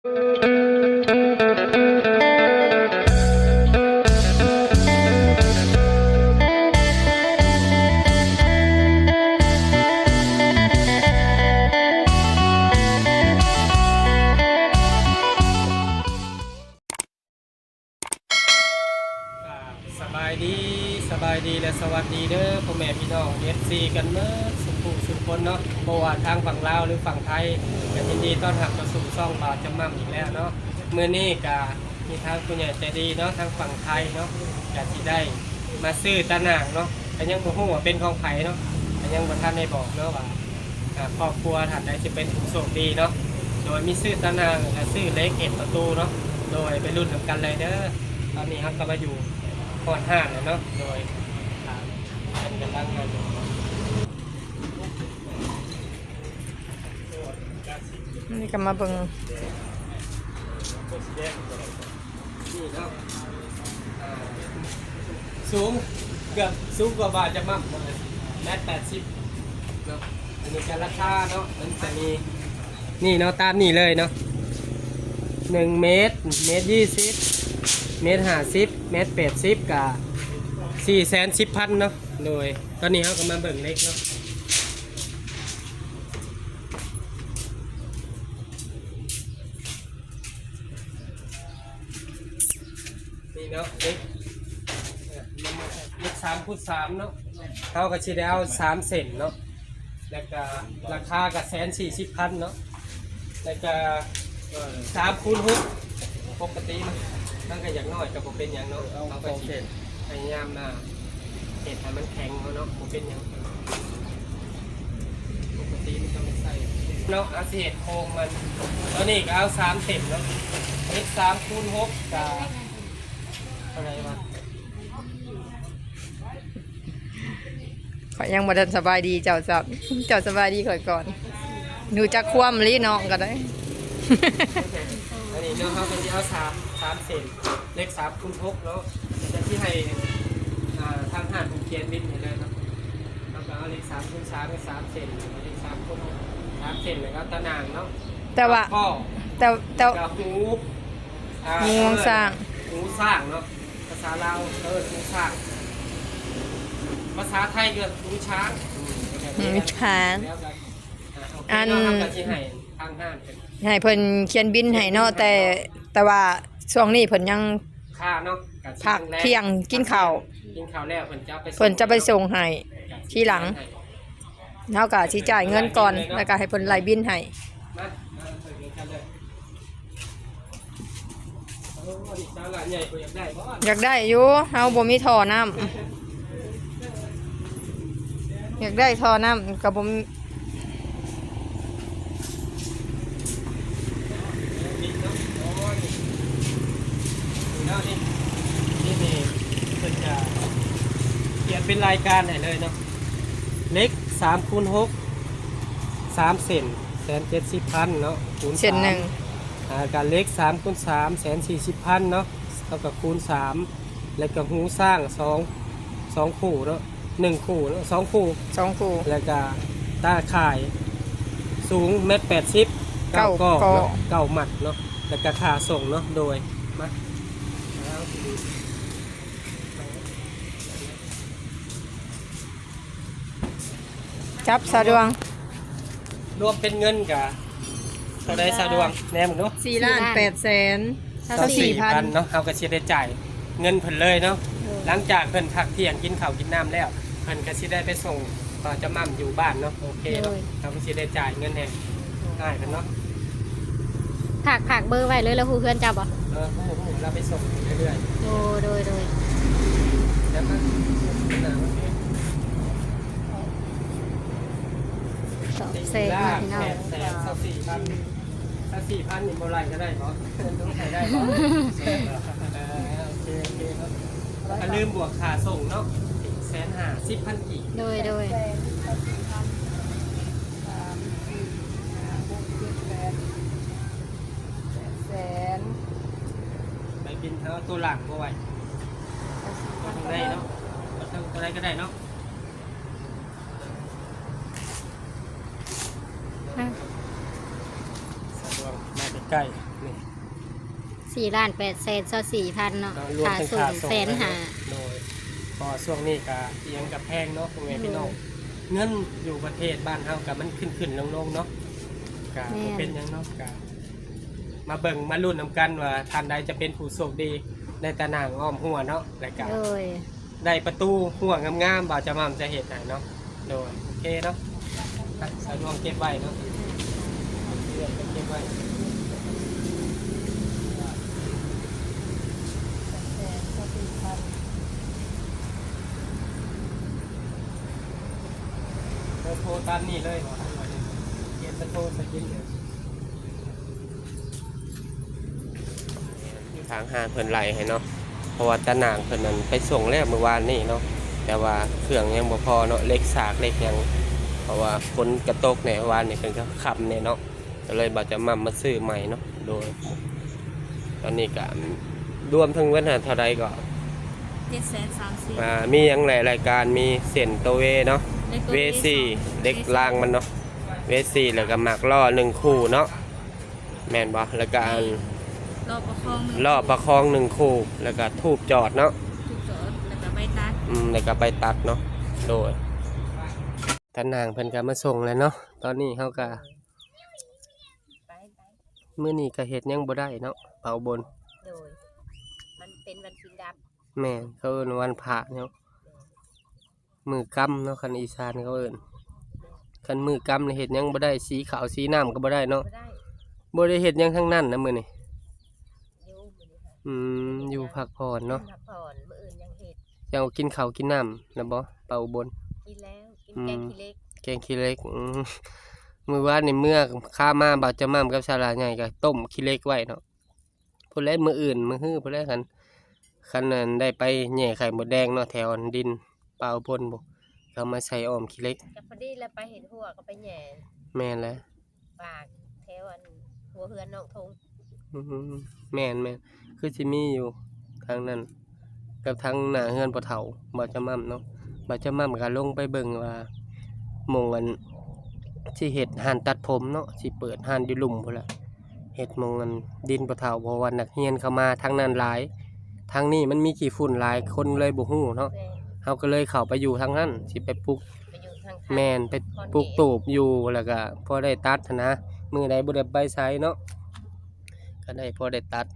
สบายดีสบายดีและสวัสดีเด้อพ่อแม่พี่น้องเอฟซีกันเมื่อส ขุสุขคนเนาะเพราะว่าทางฝั่งลาวหรือฝั่งไทยก็ยินดีต้อนรับเข้าสู่ช่องบาจำมั่มอีกแล้วเนาะเมื่อนี้ก็มีทางผู้ใหญ่ใจดีเนาะทางฝั่งไทยเนาะอยากที่ได้มาซื้อตะหนางเนาะแต่ยังบ่ฮู้ว่าเป็นของไผเนาะแต่ยังบ่ทันได้บอกเนาะว่าอ่าครอบครัวท่านใดจะเป็นผู้โชคดีเนาะโดยมีซื้อตะหนางและซื้อเล็กเอ็ดประตูเนาะโดยไปรุ่นนำกันเลยเด้อตอนนี้ครับก็มาอยู่พอดห้าแล้วเนาะโดยอ่าเป็นกำลังงานอยู่ นี่ก็มาเบิ่งสูงเกือบสูงกว่าบาทจะมั่งเลยแมตแปดสิบเนาะอันนี้จะราคาเนาะมันจะมีนี่เนาะตามนี่เลยเนาะหนึ่งเมตรเมตรยี่สิบเมตรห้าสิบเมตรแปดสิบกับสี่แสนสิบพันเนาะโดยตอนนี้เขาก็มาเบิ่งเล็กเนาะ เล็กสามคูณสามเนาะเขาก็ชิได้เอาสามเซนเนาะแล้วก็ราคาก็แสนสี่สิบพันเนาะแล้วก็สามคูณหกปกติมันตั้งแต่อย่างน้อยกับผมเป็นอย่างเนาะเอาไปสิพยายามนะเห็ดให้มันแข็งเนาะผมเป็นอย่างปกติมันก็ไม่ใส่เนาะเอาเห็ดโครงมันตอนนี้ก็เอาสามเซนเนาะเล็กสามคูณหกกับอะไรวะ ข่อยยังบ่ทันสบายดีเจ้าจับเจ้าสบายดีข่อยก่อนหนูจักความลีน้องก็ได้ อันนี้เนาะเขาเป็นที่เอาสามสามเซนเลขสามคูณหกแล้วจะที่ให้อ่าทางห้างเขียนบินให้เลยเนาะแล้วก็เอาเลขสามคูณสามเป็นสามเซนเลขสามคูณหกสามเซนแล้วก็ตะนางเนาะแต่ว่าข้อแต่แต่กับหูอ่าหูงวงสร้าง หูสร้างเนาะภาษาลาวเออหูสร้าง ภาษาไทยก็หูช้างหืมขานแล้วกันอ่าโอเคอันเนาะครับก็สิให้ทางห้างเป็นให้เพิ่นเขียนบินให้เนาะแต่แต่ว่าช่วงนี้เพิ่นยังค่าเนาะกะสิพักแรเที่ยงกินข้าวกินข้าวแล้วเพิ่นจะไปเพิ่นจะไปส่งให้ ทีหลัง เฮาก็สิจ่ายเงินก่อนแล้วก็ให้เพิ่นไล่บินให้ มามาเปิดเงินกันเลยโอ้ยสาระใหญ่กว่าอยากได้บ่ อยากได้อยู่เฮาบ่มีท่อน้ำ อยากได้ท่อน้ำก็บ่มีนี่เนาะโอ้ยนี่เนาะนี่นี่นี่เพิ่นจะเขียนเป็นรายการให้เลยเนาะเล็ก3คูณ6 3เซนแสนเจ็ดสิบพันเนาะคูณเส้นหนึ่งอ่าการเล็ก3คูณ3แสนสี่สิบพันเนาะเท่ากับคูณ3แล้วก็หูสร้างสองสองคู่เนาะ หนึ่งคู่เนาะสองคู่ สองคู่ แล้วก็ตาข่ายสูงเมตรแปดสิบเก้าก้อก้อ เนาะเก้าหมัดเนาะแล้วก็ขาส่งเนาะโดยมาแล้วจับสะดวงรวมเป็นเงินกับเท่าไดสะดวงแหนมเนาะสี่ล้านแปดแสนเท่าสี่พัน เนาะเอากระเชียได้จ่ายเงินเพิ่นเลยเนาะ หลังจากเพิ่นพักเที่ยงกินข้าวกินน้ำแล้ว เพิ่นก็สิได้ไปส่งต่อจะมั่มอยู่บ้านเนาะโอเคเนาะเอากระเชียได้จ่ายเงินแทนง่ายกันเนาะผักผักเบอร์ไว้เลยแล้วครูเพื่อนจับอะเออผมผมเราไปส่งเรื่อยๆโดยโดยโดยแล้วก็หนาวสองเซนล่านะพี่น้องแปดแสนสักสี่พันถ้าสี่พันนี่โบราณก็ได้เพราะต้องใช้ได้เพราะเออโอเคโอเคครับ อย่าลืมบวกค่าส่งเนาะแสนห้าสิบพันกี่โดยโดยแสนไปบินเท้าตัวหลังก็ไหวเอาทางได้เนาะเอาทางอะไรก็ได้เนาะอะสะดวกมาดิใกล้ๆนี่ สี่ล้านแปดแสนซอสี่พันเนาะก็รวมค่าทั้งส่งค่าส่งแสนหา โดยพอช่วงนี้ก็เอียงกับแพงเนาะพ่อแม่พี่น้องเงินอยู่ประเทศบ้านเฮากับมันขึ้นขึ้นลงลงๆเนาะก็บ่เป็นหยังเนาะก็มาเบิ่งมาลุ้นนำกันว่าท่านใดจะเป็นผู้โชคดีได้ตะนางอ้อมหัวเนาะและก็โดย ได้ประตูหัวงามๆบ่าวจะมามจะเห็ดไหนเนาะ โดยโอเคเนาะอะสายรวงเก็บไว้เนาะเรื่องเก็บไว้เบอร์ โทรตามนี่เลยเก็บเบอร์โทรสกินเลยทางหาเพิ่นไหลให้เนาะเพราะว่าตะนางเพิ่นนั้นไปส่งแล้วเมื่อวานนี้เนาะแต่ว่าเครื่องยังบ่พอเนาะเล็กสากเล็กหยัง เพราะว่าฝนกระตกในวานนี่เพิ่นก็ขับเนี่ยเนาะก็เลยบ่จะมามาซื้อใหม่เนาะโดย ตอนนี้ก็รวมทั้งเวันหาเท่าใดก็เจ็ดแสนสามสิบอ่ามีหยังหลายรายการมีเส้นโตเวเนาะ เวสี่เด็กล่างมันเนาะเวสี่แล้วก็หมักล่อหนึ่งคู่เนาะแม่นบ่แล้วก็อันรอบประคองหนึ่งล่อประคองหนึ่งคู่แล้วก็ทูบจอดเนาะถูกจอดแล้วก็ใบตัดอืมแล้วก็ไปตัดเนาะโดยท่านนางเพิ่นก็มาส่งแล้วเนาะตอนนี้เฮาก็มื้อนี้ก็เฮ็ดหยังบ่ได้เนาะเป่าบนโดยมันเป็นวันกินดับแม่นเขาเอิ้นวันพระเนาะ มือกำเนาะคันอีสานเขาเอิ้นคันมือกำนี่เฮ็ดหยังบ่ได้สีขาวสีน้ำก็บ่ได้เนาะก็ได้บ่ได้เฮ็ดหยังทั้งนั้นนะมื้อนี้ยูมือนี้ค่ะอืมอยู่พักผ่อนเนาะพักผ่อนมื้ออื่นยังเห็ดเจ้ากินข้าวกินน้ำนะบ่เป่าบน กินแล้วกินอืมแกงขี้เล็กแกงขี้เหล็กอืมมือวานในเมื่อข้ามาบาดจะม่ำกับสาลาใหญ่ก็ต้มขี้เหล็กไว้เนาะพูดแล้วมืออื่นมือฮื้อพูดแล้วคันคันนั้นได้ไปแหย่ไข่หมดแดงเนาะแถวดินเปล่าพนบ่ก็มาใส่อ้อมขี้เหล็ก กับพอดีแล้วไปเห็นหัวก็ไปแหย่แม่นแล้วปากแถวอันหัวเฮือนน้องทงอืมแม่นแม่นคือสิมีอยู่ทางนั้น กับทางหน้าเฮือนบ่เฒ่าบ่จะม่ำเนาะบ่จะม่ำก็ลงไปเบิ่งว่าหมองอันสิเฮ็ดห้านตัดผมเนาะสิเปิดห้านอยู่หลุมพุ่นล่ะเฮ็ดหมองอันดินบ่เฒ่าเพราะว่านักเรียนเข้ามาทางนั้นหลายทางนี้มันมีขี้ฝุ่นหลายคนเลยบ่ฮู้เนาะ แม่ เฮาก็เลยเข้าไปอยู่ทางนั้นสิไปปลูกไปอยู่ทางแม่นไปปลูกตูบอยู่แล้วก็พอได้ตัดหั้นนะมื้อใดบ่ได้ไปไสเนาะก็ได้พอได้ตัด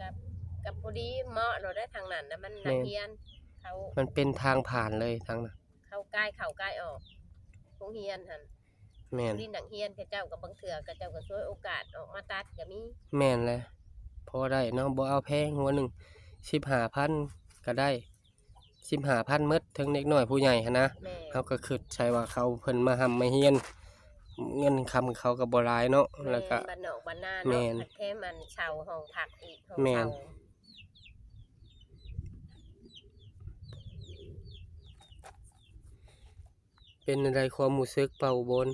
กับกับพอดีเหมาะเราได้ทางนั้นนะมันแม่นักเรียน เขามันเป็นทางผ่านเลยทางนั้นเข้าใกล้เข้าใกล้ออกโรงเรียนหั่นแม่นดินหนังเฮียนเขาเจ้ากับบางเถื่อเขาเจ้าก็ช่วยโอกาสออกมาตัดก็มีแม่นแหละพอได้เนาะบ่เอาแพงหัวหนึง15,000 ก็ได้15,000หมดทั้งเด็กน้อยผู้ใหญ่หันนะแม่เขาก็คิดใช่ว่าเขาเพิ่นมาทำมาเฮียน เงินคำเขาก็บ่หลายเนาะแล้วก็บ้านนอกบ้านนาแม่เนาะนแค่มันเช่าห้องพักอีกห้องแม่น เช่าเป็นอะไรความรู้สึกเป่าบน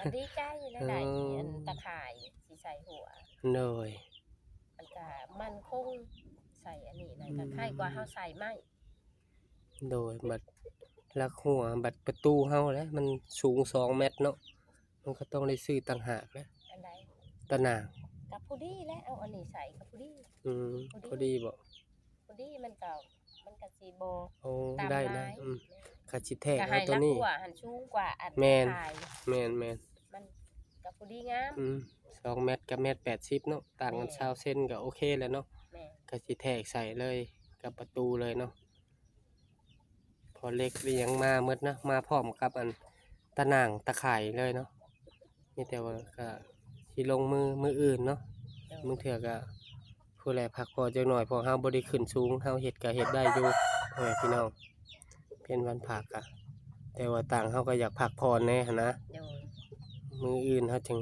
ก็ดีใจนะได้อ๋อเห็นตะข่ายสิใส่หัว เลย มันก็มันคงใส่อันนี้นะก็คล้ายกว่าเฮาใส่ไม้โดยบัดลักหัวบัดประตูเฮาแหล้วมันสูง2เมตรเนาะมันก็ต้องได้ซื้อต่างหากแหล้วอันใดตะหนางกับผู้ดีแล้วเอาอันนี้ใส่กับผู้ดีอืมพอดีบ่ผู้ดีมันก็มันก็สิบ่โอ้ตามได้ลานะยอืมกะสิแทกก็เอาให้ตัวลักนี้หัวหันสูงกว่าอันแม่นข่ายแม่นแม่นมัน กับผู้ดีงามอืม2เมตรกับเมตร80เนาะต่างกัน20เซนก็โอเคแล้วเนาะแม่ก็สิแทกใส่เลยกับประตูเลยเนาะพอเล็กเรียงมาเมดนะมาพร้อมกับอันตะนางตะข่ายเลยเนาะนี่แต่ว่าก็สิลงมือมืออื่นเนาะเดี๋ยวมือเถื่อก็ผู้แลพักพอจักหน่อยเพอเฮาบ่ได้ขึ้นสูงเฮาเฮ็ดก็เฮ็ดได้อยู่พ่อแม่พี่น้องเป็นวันพักอะแต่ว่าต่างเฮาก็อยากพักผ่อนแน่หั้นนะ เดี๋ยว มืออื่นเฮาจึง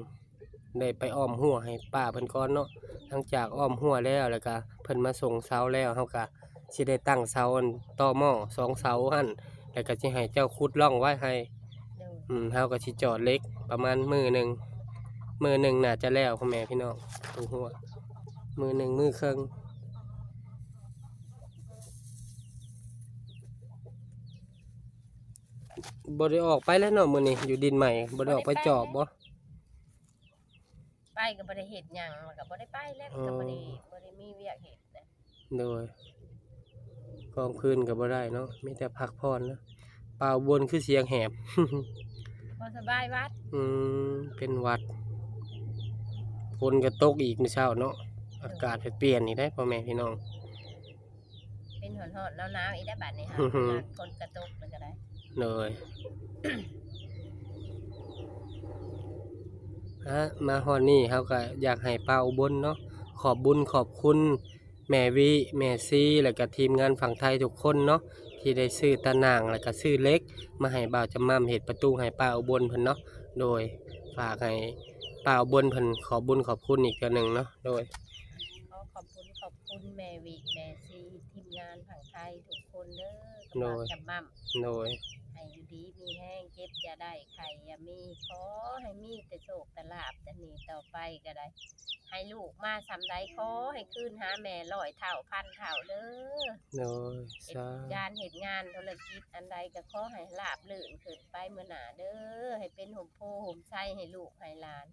ได้ไปอ้อมหัวให้ป้าเพิ่นก่อนเนาะหลังจากอ้อมหัวแล้วแล้วก็เพิ่นมาส่งเสาแล้วเฮาก็สิได้ตั้งเสาอันต่อหม้อสองเสาหั่นแล้วก็สิให้เจ้าขุดร่องไว้ให้เดี๋ยวอืมเฮาก็สิจอดเล็กประมาณมือหนึงมือหนึงน่าจะแล้วพ่อแม่พี่น้องตรงหัวมือหนึงมือครึ่ง บ่ได้ออกไปแล้วเนาะมื้อนี้อยู่ดินใหม่บ่ได้ออกไปจอบบ่ก็บ่ได้เฮ็ดหยังแล้วก็บ่ได้ไปแล้วก็บ่ได้บ่ได้มีเวียกเฮ็ดนะโดยกองคืนก็บ่ได้เนาะมีแต่พักผ่อนนะเปล่าบนคือเสียงแหบบ่สบายวัด อืมเป็นหวัดฝนก็ตกอีกมื้อเช้าเนาะอากาศเปลี่ยนอีกได้พ่อแม่พี่น้อง เป็นหอนๆหนาวๆอีกได้บัดนี้ค่ะอื้อหือฝนกระตก มันก็ได้เลยฮะมาฮอดนี่เขาก็อยากให้ป้าอุบลเนาะขอบบุญขอบคุณ แม่วิแม่ซีแล้วก็ทีมงานฝั่งไทยทุกคนเนาะที่ได้ซื้อตะนางแล้วก็ซื้อเล็ก มาให้บ่าวจำม่ำเห็ดประตูให้ป้าอุบลเพิ่นเนาะโดยฝากให้ป้าอุบลเพิ่นขอบุญขอบคุณอีกเทื่อหนึงเนาะโดยขอขอบคุณขอบคุณแม่วิแม่ซีทีมงานผังไทยทุกคนเด้อโดกำลัยงจำมั่มโดยให้อยู่ ดีมีแห้งเจ็บอย่าได้ไข่อย่ามีขอให้มีแต่โชคแต่ลาบจะหนีต่อไปก็ได้ ให้ลูกมาสำใดขอให้คืนหาแม่ร้อยเท่าพันเท่าเด้อโดยเหสาตุการเหตุงานธุรกิจอันใดก็ขอให้ลาบลื่นขึ้นไปเมื่อหนาเด้อให้เป็นห่มโพห่มไส้ให้ลูกให้หลาน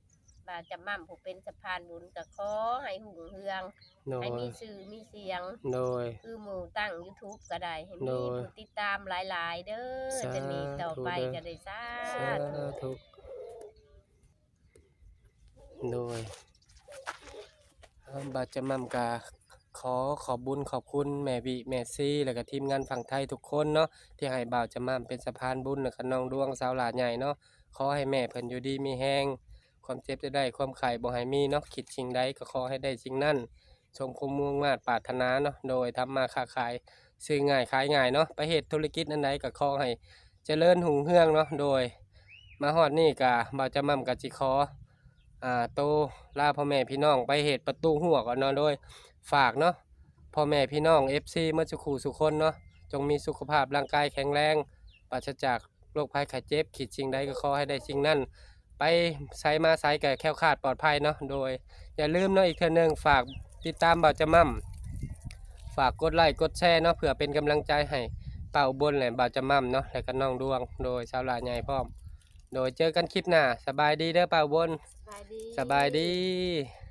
บาจะมั่มผู้เป็นสะพานบุญก็ขอให้หุ่งเฮือง โดให้ยมีสื่อมีเสียง โดย คือหมู่ตั้ง YouTube ก็ได้ให้โดมียผู้ติดตามหลาย ๆ เด้อสาธุจะมีต่อไปเด้อ ก็ได้สาสาธุธุโดยเอิ่มบาดจะมั่มกาขอขอบบุญขอบคุณแม่วิแม่ซีแล้วก็ทีมงานฝั่งไทยทุกคนเนาะที่ให้บ่าวจะมั่มเป็นสะพานบุญแล้วก็น้องดวงสาวหลานใหญ่เนาะขอให้แม่เพิ่นอยู่ดีมีแฮง ความเจ็บจะได้ความไข่บ่ให้มีเนาะคิดสิ่งใดก็ขอให้ได้สิ่งนั้นสมความมุ่งมา่ปรารถนาเนาะโดยทำมาค้าขายซื้อง่ายขายง่ายเนาะไปเฮ็ดธุรกิจอันใดก็ขอให้เจริญหุ่งเฮืองเนาะโดย มาฮอดนี่กะบ่าวจะมั่มกะจิคออ่าโตลาพ่อแม่พี่น้องไปเหตุประตูหัวก่อนเนาะโดยฝากเนาะพ่อแม่พี่น้อง FC เมื่อสุขูสุคนเนาะจงมีสุขภาพร่างกายแข็งแรงปราศจากโรคภัยไข้เจ็บคิดสิ่งใดก็ขอให้ได้สิ่งนั้น ไปใช้มาใช้แก่แคล้วคลาดปลอดภัยเนาะโดย อย่าลืมเนาะอีกเทื่อหนึงฝากติดตามบ่าวจะมั่มฝากกดไลค์กดแชร์เนาะเพื่อเป็นกำลังใจให้เป่าบนแหละบ่าวจะมั่มเนาะแล้วก็น้องดวง โดยชาวลาใหญ่พร้อม โดยเจอกันคลิปหน้าสบายดีเด้อเป่าบน สบายดีสบายดี